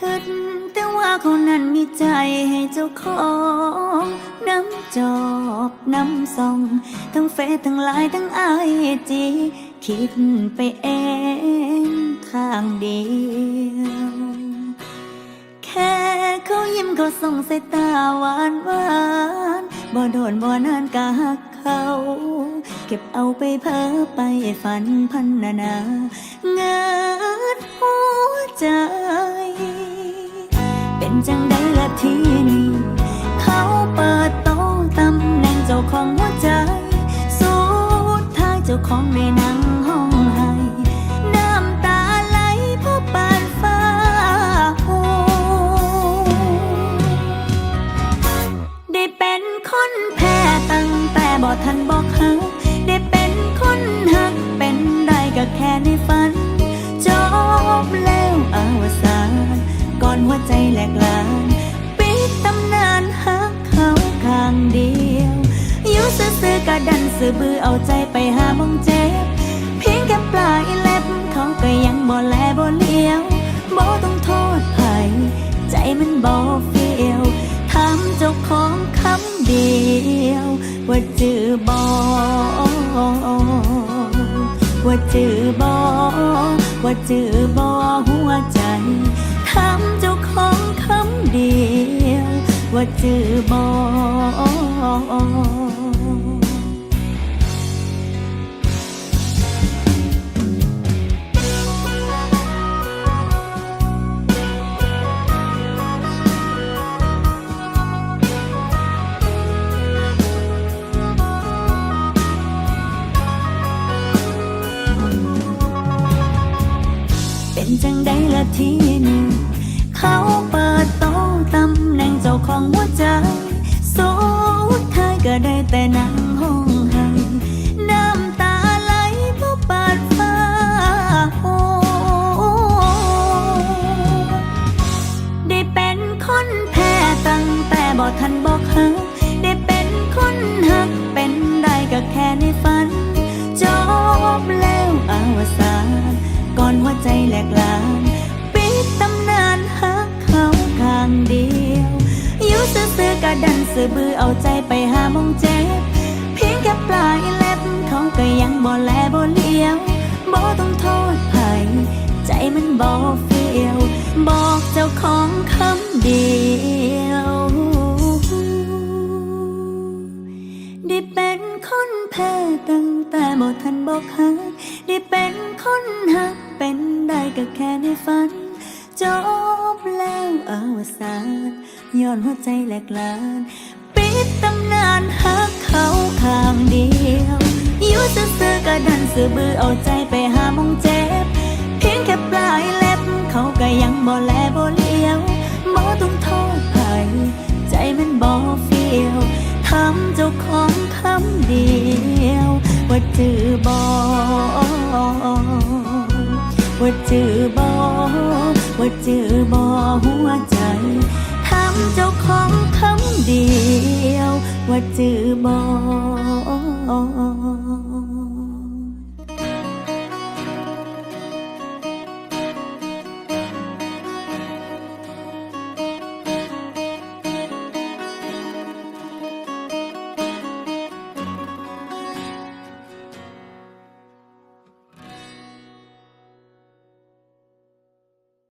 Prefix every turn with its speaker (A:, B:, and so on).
A: คิดแต่ว่าเขานั้นมีใจให้เจ้าของน้ำจอบน้ำส่อง ทั้งเฟซทั้งไลน์ทั้งไอจีคิดไปเองข้างเดียวแค่เขายิ้มเขาส่งสายตาหวานหวานบ่โดนบ่นานกะหักเขา เก็บเอาไปเพ้อไปฝันพันนานาเงิดหัวใจ เป็นจังได้ละทีนี้ เขาเปิดโต๊ะตำแหน่งเจ้าของหัวใจ สุดท้ายเจ้าของในนั่งห้องให้น้ำตาไหลเพราะปานฟ้าหูได้เป็นคนแพ้ตั้งแต่บ่ทันบอกหักได้เป็นคนหักเป็นได้ก็แค่ในฝัน หัวใจแหลกลานปิดตำนานหักเขาข้างเดียวอยู่ซื่อๆกะดันสื่อบือเอาใจไปหามองเจ็บ เพียงแค่ปลายเล็บเขาก็ยังบ่แลบ่เลี้ยวบ่ต้องโทษไผใจมันบ่เฟียวถามเจ้าของคำเดียว ว่าจือบ่ว่าจือบ่ว่าจือบ่หัวใจถามเจ้า เดียวว่าจือบ่เป็นจังได้ละทีนี้เขาเปิ ก็ได้แต่นั่งห้องให้น้ำตาไหลเพราะปาดฟ้าโหได้เป็นคนแพ้ตั้งแต่บ่ทันบอกหักได้เป็นคนหักเป็นได้ก็แค่ในฝัน จบแล้วอาวสานก่อนหัวใจแหลกลานปิดตำนานหักเขาข้างเดียว อยู่ซื่อๆกะดันสื่อบือเอาใจ บ่แลบ่เลี้ยวบ่ต้องโทษไผใจมันบ่เฟียวบอกเจ้าของคำเดียวได้เป็นคนแพ้ตั้งแต่บ่ทันบอกหักได้เป็นคนหักเป็นได้ก็แค่ในฝันจบแล้วอวสานย้อนหัวใจแหลกลาน ปิดตำนานหักเขาข้างเดียว อยู่ซื่อๆก็ดันสื่อบือเอาใจไปหามองเจ็บ เพียงแค่ปลายเล็บ เขาก็ยังบ่แลบ่เลี้ยวบ่ต้องโทษไผใจมันบ่เฟียวทำเจ้าของคำเดียว ว่าจือบ่ว่าจือบ่ว่าจือบ่หัวใจทำเจ้าของคำเดียว ว่าจือบ่ อ่อน